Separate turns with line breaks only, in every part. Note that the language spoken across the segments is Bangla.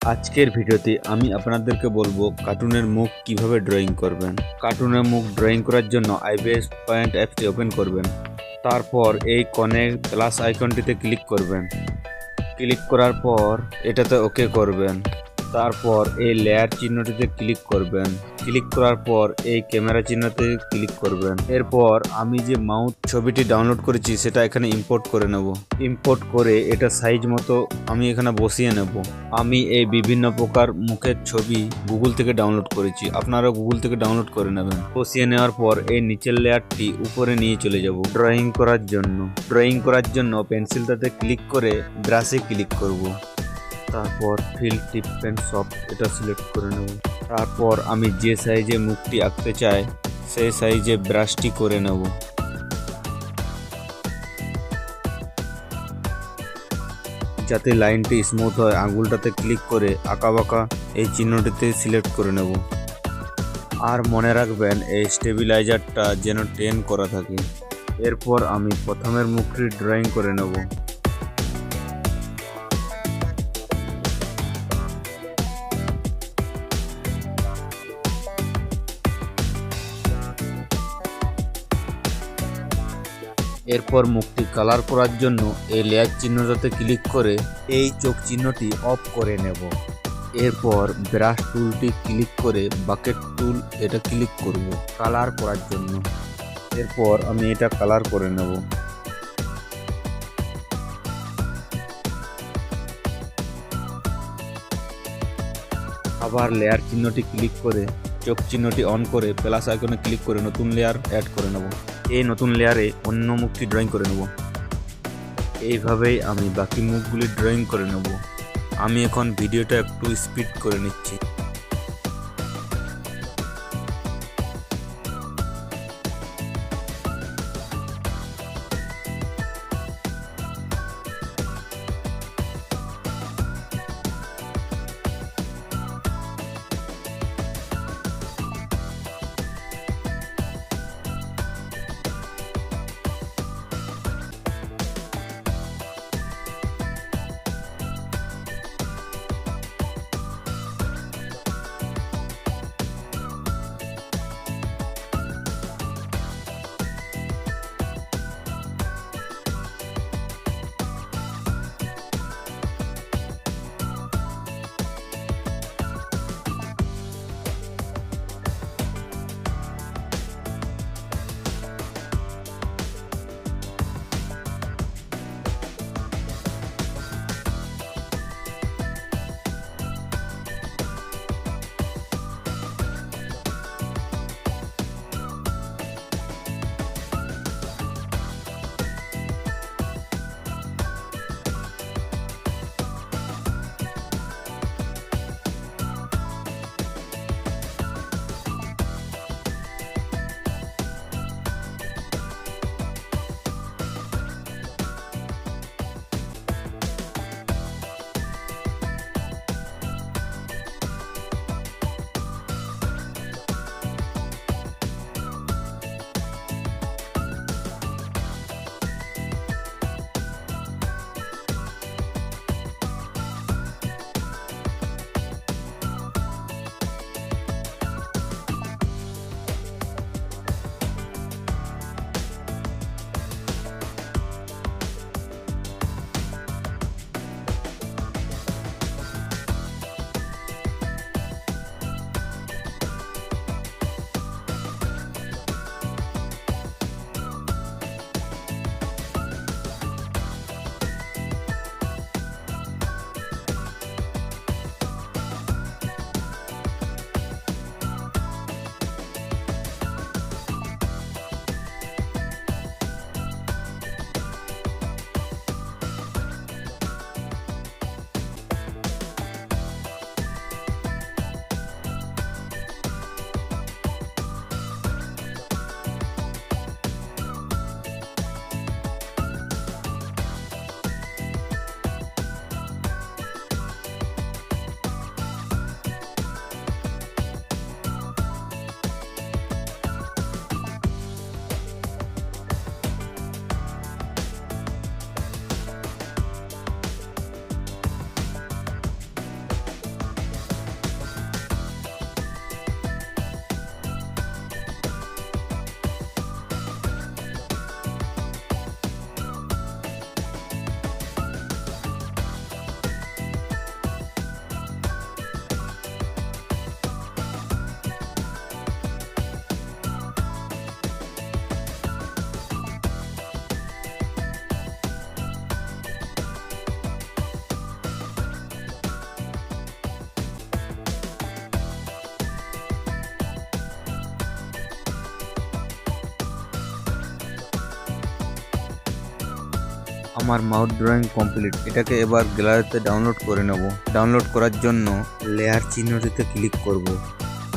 আজকের ভিডিওতে আমি আপনাদেরকে বলব কার্টুনের মুখ কীভাবে ড্রয়িং করবেন। কার্টুনের মুখ ড্রয়িং করার জন্য আইবিএস পয়েন্ট অ্যাপটি ওপেন করবেন। তারপর এই কনে প্লাস আইকনটিতে ক্লিক করবেন। ক্লিক করার পর এটাতে ওকে করবেন। তারপর এই লেয়ার চিহ্নটিতে ক্লিক করবেন। ক্লিক করার পর এই ক্যামেরা চিহ্নতে ক্লিক করবেন। এরপর আমি যে মাউথ ছবিটি ডাউনলোড করেছি, সেটা এখানে ইম্পোর্ট করে নেব। ইম্পোর্ট করে এটা সাইজ মতো আমি এখানে বসিয়ে নেব। আমি এই বিভিন্ন প্রকার মুখের ছবি গুগল থেকে ডাউনলোড করেছি। আপনারা গুগল থেকে ডাউনলোড করে নেবেন। বসিয়ে নেওয়ার পর এই নিচের লেয়ারটি উপরে নিয়ে চলে যাব ড্রয়িং করার জন্য। ড্রয়িং করার জন্য পেন্সিলটাতে ক্লিক করে ব্রাশে ক্লিক করব। তারপর ফিল টিপ পেন সফট এটা সিলেক্ট করে নেব। তারপর আমি যে সাইজে মুখটি আঁকতে চাই সেই সাইজে ব্রাশটি করে নেব। যাতে লাইনটি স্মুথ হয়, আঙুলটাতে ক্লিক করে আঁকা বাঁকা এই চিহ্নটিতে সিলেক্ট করে নেব। আর মনে রাখবেন, এই স্টেবিলাইজারটা যেন টেন করা থাকে। এরপর আমি প্রথমের মুখটি ড্রয়িং করে নেব। এরপর মুখটি কালার করার জন্য এই লেয়ার চিহ্নটাতে ক্লিক করে এই চোখ চিহ্নটি অফ করে নেব। এরপর ব্রাশ টুলটি ক্লিক করে বাকেট টুল এটা ক্লিক করব কালার করার জন্য। এরপর আমি এটা কালার করে নেব। আবার লেয়ার চিহ্নটি ক্লিক করে চোখ চিহ্নটি অন করে প্লাস আইকনে ক্লিক করে নতুন লেয়ার অ্যাড করে নেব। এই নতুন লেয়ারে অন্য মুখটি ড্রয়িং করে নেব। এইভাবেই আমি বাকি মুখগুলি ড্রয়িং করে নেব। আমি এখন ভিডিওটা একটু স্পিড করে নিচ্ছি। আমার মাউথ ড্রয়িং কমপ্লিট। এটাকে এবার গ্যালারিতে ডাউনলোড করে নেব। ডাউনলোড করার জন্য লেয়ার চিহ্নটিতে ক্লিক করব।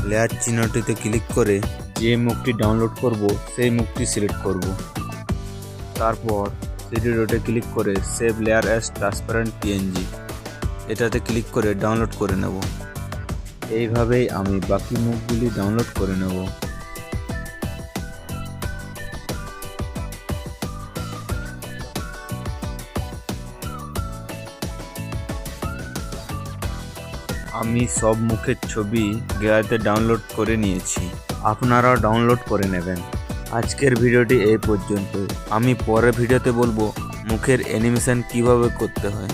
লেয়ার চিহ্নটিতে ক্লিক করে যে মুখটি ডাউনলোড করব, সেই মুখটি সিলেক্ট করব। তারপর থ্রি ডটে ক্লিক করে save layer as transparent PNG এটাতে ক্লিক করে ডাউনলোড করে নেব। এইভাবেই আমি বাকি মুখগুলি ডাউনলোড করে নেব। আমি সব মুখের ছবি গ্যালারিতে ডাউনলোড করে নিয়েছি। আপনারাও ডাউনলোড করে নেবেন। আজকের ভিডিওটি এই পর্যন্ত আমি পরের ভিডিওতে বলব মুখের অ্যানিমেশন কীভাবে করতে হয়।